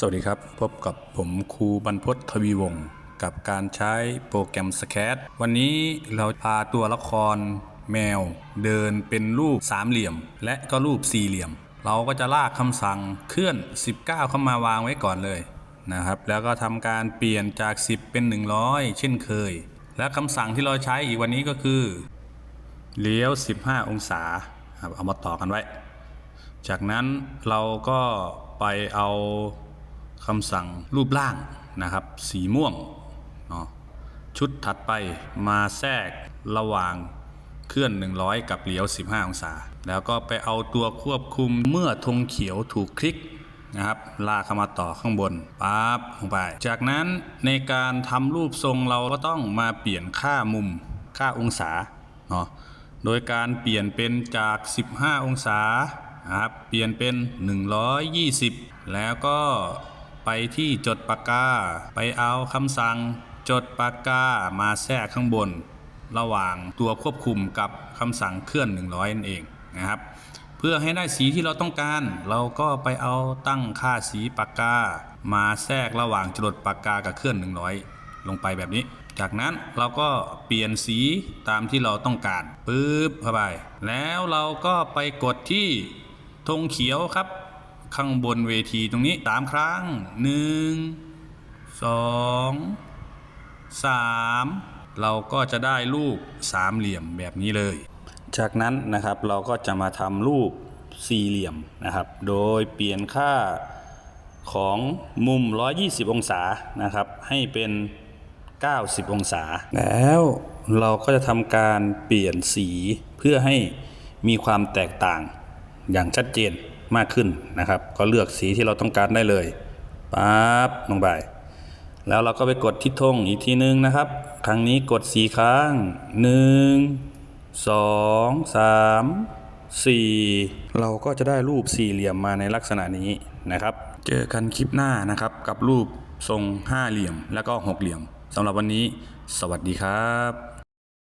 สวัสดีครับ พบกับผมครูบรรพตทวีวงศ์กับการใช้โปรแกรมสแคตวันนี้เราพาตัวละครแมว เดินเป็นรูปสามเหลี่ยม และก็รูปสี่เหลี่ยม เราก็จะลากคำสั่งเคลื่อน 19 เข้ามาวางไว้ก่อนเลยนะครับแล้วก็ทำการเปลี่ยนจาก 10 เป็น 100 เช่นเคย และคำสั่งที่เราใช้อีกวันนี้ก็คือเลี้ยว 15 องศาครับเอามาต่อกันไว้ จากนั้นเราก็ไปเอา คำสั่งรูปร่างนะครับ สีม่วงเนาะชุดถัดไปมาแทรกระหว่างเคลื่อน 100 กับเลี้ยว 15 องศา แล้วก็ไปเอาตัวควบคุมเมื่อธงเขียวถูกคลิกนะครับลากเข้ามาต่อข้างบนปั๊บลงไป จากนั้นในการทำรูปทรงเราก็ต้องมาเปลี่ยนค่ามุมค่าองศาเนาะโดยการเปลี่ยนเป็นจาก 15 องศานะครับเปลี่ยนเป็น 120 แล้วก็ ไปที่จดปากกา ไปเอาคำสั่งจดปากกามาแทรกข้างบน ระหว่างตัวควบคุมกับคำสั่งเคลื่อน 100นั่นเองนะครับ เพื่อให้ได้สีที่เราต้องการ เราก็ไปเอาตั้งค่าสีปากกา มาแทรกระหว่างจดปากกากับเคลื่อน 100 ลงไปแบบนี้ จากนั้นเราก็เปลี่ยนสีตามที่เราต้องการปึ๊บเข้าไปแล้วเราก็ไปกดที่ธงเขียวครับ ข้างบนเวทีตรงนี้สามครั้งหนึ่งสองสามเราก็จะได้รูปสามเหลี่ยมแบบนี้เลย จากนั้นนะครับเราก็จะมาทำรูปสี่เหลี่ยมนะครับ โดยเปลี่ยนค่าของมุม 120 องศานะครับ ให้เป็น 90 องศา แล้วเราก็จะทำการเปลี่ยนสีเพื่อให้มีความแตกต่างอย่างชัดเจน มากขึ้นนะครับ ก็เลือกสีที่เราต้องการได้เลยปั๊บลงไป แล้วเราก็ไปกดที่ธงอีกทีนึงนะครับ ครั้งนี้กดสีครั้งหนึ่งสองสามสี่เราก็จะได้รูปสี่เหลี่ยมมาในลักษณะนี้นะครับ เจอกันคลิปหน้านะครับกับรูปทรงห้าเหลี่ยมแล้วก็หกเหลี่ยมสำหรับวันนี้ สวัสดีครับ